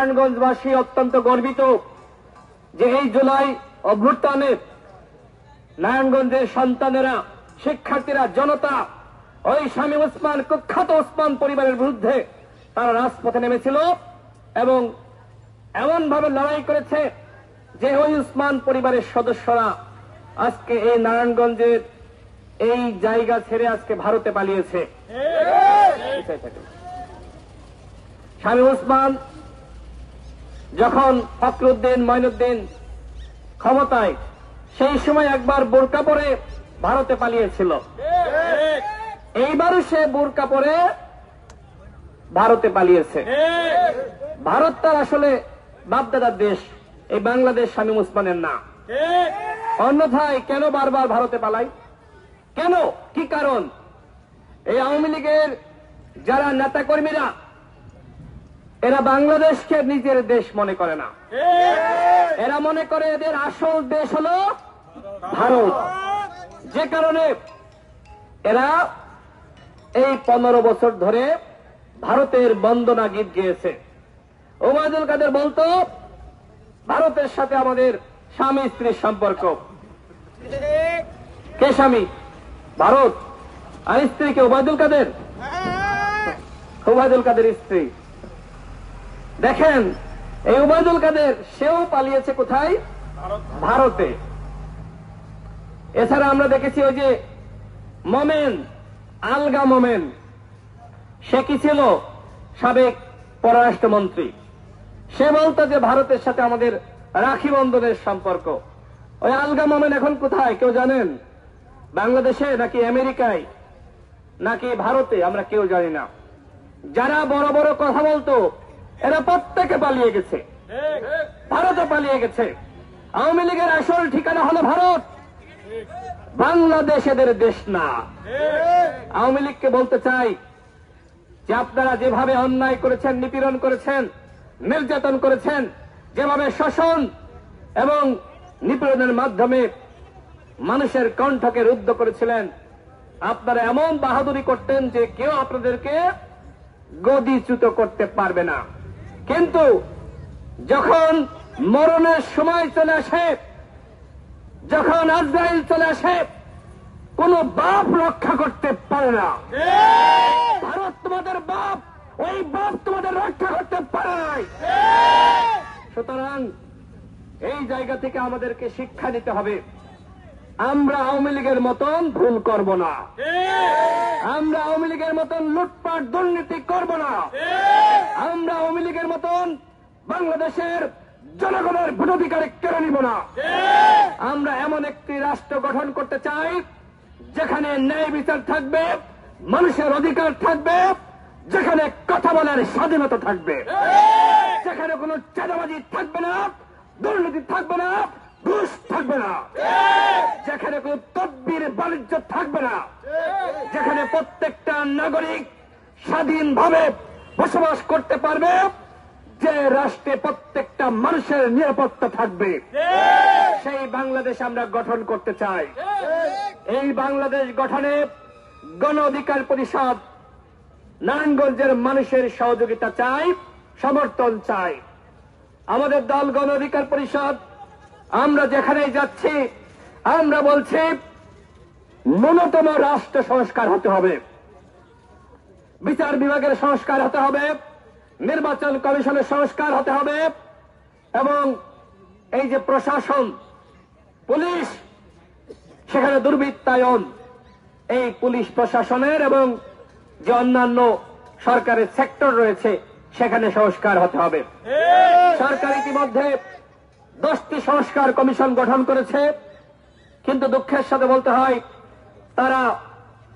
নারায়ণগঞ্জবাসী অত্যন্ত গর্বিত যে এই জুলাই অভ্যুত্থানে নারায়ণগঞ্জের সন্তানেরা শিক্ষার্থীরা জনতা ওই স্বামী ওসমান কুখ্যাত ওসমান পরিবারের বিরুদ্ধে তারা রাজপথে নেমেছিল এবং এমন ভাবে লড়াই করেছে যে ওই উসমান পরিবারের সদস্যরা আজকে এই নারায়ণগঞ্জের এই জায়গা ছেড়ে আজকে ভারতে পালিয়েছে। স্বামী ওসমান যখন ফখরুদ্দিন মঈনুদ্দিন ক্ষমতায়, সেই সময় একবার বোরকা পরে ভারতে পালিয়েছিল। এইবারও সে বোরকা পরে ভারতে পালিয়েছে। ভারত তার আসলে বাপদাদার দেশ, এই বাংলাদেশ স্বামী উসমানের না। অন্যথায় কেন বারবার ভারতে পালাই? কেন? কি কারণ? এই আওয়ামী লীগের যারা নেতাকর্মীরা এরা বাংলাদেশকে নিজের দেশ মনে করে না। এরা মনে করে এদের আসল দেশ হল ভারত। যে কারণে এরা এই পনেরো বছর ধরে ভারতের বন্দনা গীত গেয়েছে। ওবায়দুল কাদের বলতো ভারতের সাথে আমাদের স্বামী স্ত্রীর সম্পর্ক। কে স্বামী? ভারত। আর স্ত্রী কে ওবায়দুল কাদের? ওবায়দুল কাদের স্ত্রী। দেখেন, এই উবায়দুল কাদের, সেও পালিয়েছে কোথায়? ভারতে। এছাড়া আমরা দেখেছি ওই যে মোমেন, আলগা মোমেন। সে কি ছিল? সাবেক পররাষ্ট্রমন্ত্রী। সে বলতো যে ভারতের সাথে আমাদের রাখি বন্ধনের সম্পর্ক। ওই আলগা মোমেন এখন কোথায়, কেউ জানেন? বাংলাদেশে নাকি আমেরিকায়? নাকি ভারতে, আমরা কেউ জানি না। যারা বড় বড় কথা বলতো এরা প্রত্যেকে পালিয়ে গেছে। ভারতে পালিয়ে গেছে। আওয়ামী লীগের আসল ঠিকানা হলো ভারত। বাংলাদেশ এদের দেশ না। আওয়ামী লীগকে বলতে চাই যে আপনারা যেভাবে অন্যায় করেছেন নিপীড়ন করেছেন নির্যাতন করেছেন যেভাবে শোষণ এবং নিপীড়নের মাধ্যমে মানুষের কণ্ঠকে রুদ্ধ করেছিলেন আপনারা এমন বাহাদুরি করতেন যে কেউ আপনাদেরকে গদিচ্যুত করতে পারবে না। কিন্তু যখন মরণের সময় চলে আসে যখন আজরাইল চলে আসে কোন বাপ রক্ষা করতে পারে না। ভারত তোমাদের বাপ ওই বাপ তোমাদের রক্ষা করতে পারে নাই। সুতরাং এই জায়গা থেকে আমাদেরকে শিক্ষা দিতে হবে। আমরা আওয়ামী লীগের মতন ভুল করব না। আমরা আওয়ামী লীগের মতন লুটপাট, দুর্নীতি করব না। আমরা আওয়ামী লীগের মতন বাংলাদেশের জনগণের ভোটাধিকারে কেড়ে নিব না। আমরা এমন একটি রাষ্ট্র গঠন করতে চাই, যেখানে ন্যায় বিচার থাকবে, মানুষের অধিকার থাকবে, যেখানে কথা বলার স্বাধীনতা থাকবে। যেখানে কোনো চাঁদাবাজি থাকবে না, দুর্নীতি থাকবে না ঘুষ থাকবে না। যেখানে কোনো তদ্বির বাণিজ্য থাকবে না। যেখানে প্রত্যেকটা নাগরিক স্বাধীনভাবে বসবাস করতে পারবে, যে রাষ্ট্রে প্রত্যেকটা মানুষের নিরাপত্তা থাকবে। সেই বাংলাদেশ আমরা গঠন করতে চাই। এই বাংলাদেশ গঠনে গণ অধিকার পরিষদ নারায়ণগঞ্জের মানুষের সহযোগিতা চাই, সমর্থন চাই। আমাদের দল গণ অধিকার পরিষদ আমরা যেখানেই যাচ্ছি আমরা বলছি ন্যূনতম রাষ্ট্র সংস্কার হতে হবে। বিচার বিভাগের সংস্কার হতে হবে নির্বাচন কমিশনের সংস্কার হতে হবে এবং এই যে প্রশাসন পুলিশ সেখানে দুর্বৃত্তায়ন এই পুলিশ প্রশাসনের এবং যে অন্যান্য সরকারের সেক্টর রয়েছে সেখানে সংস্কার হতে হবে। সরকার ইতিমধ্যে দশটি সংস্কার কমিশন গঠন করেছে, কিন্তু দুঃখের সাথে বলতে হয়, তারা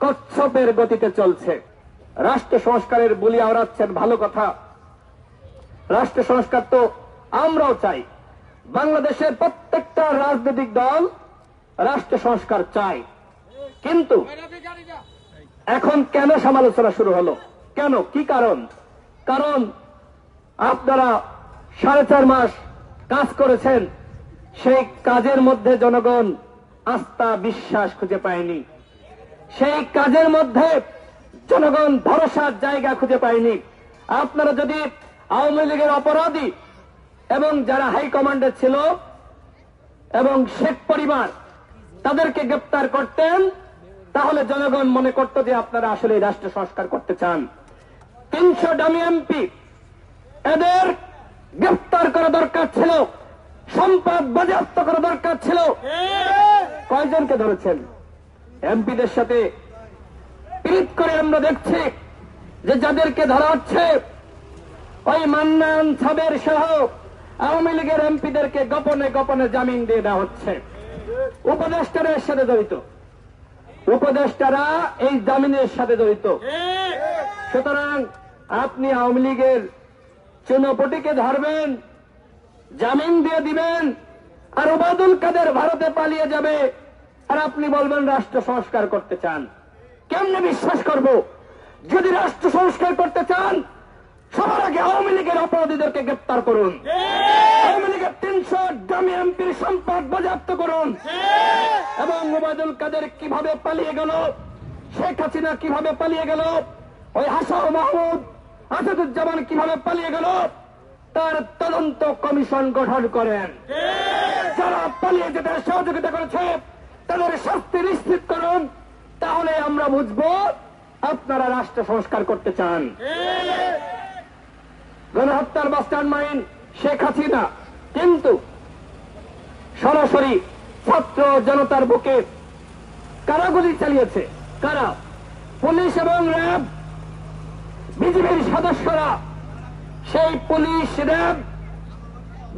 কচ্ছপের গতিতে চলছে। রাষ্ট্র সংস্কারের বলি আওড়াচ্ছেন ভালো কথা। রাষ্ট্র সংস্কার তো আমরাও চাই। বাংলাদেশের প্রত্যেকটা রাজনৈতিক দল রাষ্ট্র সংস্কার চাই কিন্তু এখন কেন সমালোচনা শুরু হলো? কেন? কি কারণ? কারণ আপনারা সাড়ে চার মাস কাজ করেছেন, সেই কাজের মধ্যে জনগণ আস্থা বিশ্বাস খুঁজে পায়নি। সেই কাজের মধ্যে জনগণ ভরসার জায়গা খুঁজে পায়নি। আপনারা যদি আওয়ামী লীগের অপরাধী এবং যারা হাইকমান্ডে ছিল এবং শেখ পরিবার তাদেরকে গ্রেপ্তার করতেন, তাহলে জনগণ মনে করত যে আপনারা আসলে রাষ্ট্র সংস্কার করতে চান। তিনশো ডামি এমপি, এদের গ্রেপ্তার করা দরকার ছিল। সম্পদ বাজেয়াপ্ত করা দরকার ছিল। কয়জনকে ধরেছেন? এমপিদের সাথে পিট করে আমরা দেখছি যে যাদেরকে ধরা হচ্ছে, ওই মান্নান সাবের সহ আওয়ামী লীগের এমপিদেরকে গোপনে গোপনে জামিন দিয়ে দেওয়া হচ্ছে। উপদেষ্টারা এর সাথে জড়িত। উপদেষ্টারা এই জামিনের সাথে জড়িত। সুতরাং আপনি আওয়ামী লীগের চুনপটিকে ধরবেন জামিন দিয়ে দিবেন, আর ওবায়দুল কাদের ভারতে পালিয়ে যাবে, আর আপনি বলবেন রাষ্ট্র সংস্কার করতে চান। কেমনে বিশ্বাস করব? যদি রাষ্ট্র সংস্কার করতে চান, সবার আগে আওয়ামী লীগের অপরাধীদেরকে গ্রেপ্তার করুন। আওয়ামী লীগের তিনশো ডামি এমপির সম্পদ বাজেয়াপ্ত করুন। এবং ওবায়দুল কাদের কীভাবে পালিয়ে গেল, শেখ হাসিনা কীভাবে পালিয়ে গেল, ওই হাসান মাহমুদ আসাদুজ্জামান কীভাবে পালিয়ে গেল তার তদন্ত কমিশন গঠন করেন। যারা পালিয়ে যেতে সহযোগিতা করেছে তাদের শাস্তি নিশ্চিত করুন। তাহলে আমরা বুঝব আপনারা রাষ্ট্র সংস্কার করতে চান। গণহত্যার মাস্টার মাইন্ড শেখ হাসিনা। কিন্তু সরাসরি ছাত্র জনতার বুকে কারাগুলি চালিয়েছে। কারা? পুলিশ এবং র্যাব বিজেপির সদস্যরা সেই পুলিশ র্যাব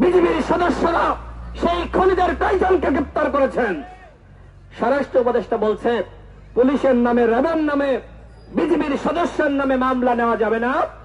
বিজেপির সদস্যরা সেই খনিদের কয়জনকে গ্রেপ্তার করেছেন। স্বরাষ্ট্র উপদেষ্টা বলছে, পুলিশের নামে, র্যাবের নামে বিজেপির সদস্যের নামে মামলা নেওয়া যাবে না।